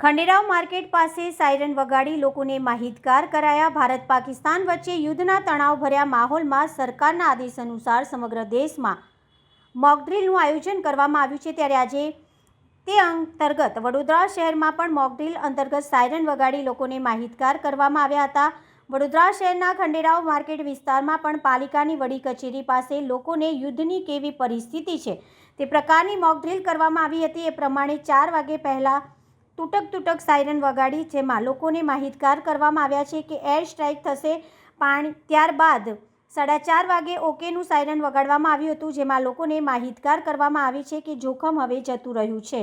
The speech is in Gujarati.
ખંડેરાવ માર્કેટ પાસે સાયરન વગાડી લોકોને માહિતગાર કરાયા. ભારત પાકિસ્તાન વચ્ચે યુદ્ધના તણાવભર્યા માહોલમાં સરકારના આદેશ અનુસાર સમગ્ર દેશમાં મોકડ્રીલનું આયોજન કરવામાં આવ્યું છે. ત્યારે આજે તે અંતર્ગત વડોદરા શહેરમાં પણ મોકડ્રીલ અંતર્ગત સાયરન વગાડી લોકોને માહિતગાર કરવામાં આવ્યા હતા. વડોદરા શહેરના ખંડેરાવ માર્કેટ વિસ્તારમાં પણ પાલિકાની વડી કચેરી પાસે લોકોને યુદ્ધની કેવી પરિસ્થિતિ છે તે પ્રકારની મોકડ્રીલ કરવામાં આવી હતી. એ પ્રમાણે ચાર વાગે પહેલાં તૂટક તૂટક સાયરન વગાડી, જેમાં લોકોને માહિતગાર કરવામાં આવ્યા છે કે એર સ્ટ્રાઇક થશે પાણી ત્યારબાદ સાડા ચાર વાગે ઓકેનું સાયરન વગાડવામાં આવ્યું હતું, જેમાં લોકોને માહિતગાર કરવામાં આવી છે કે જોખમ હવે જતું રહ્યું છે.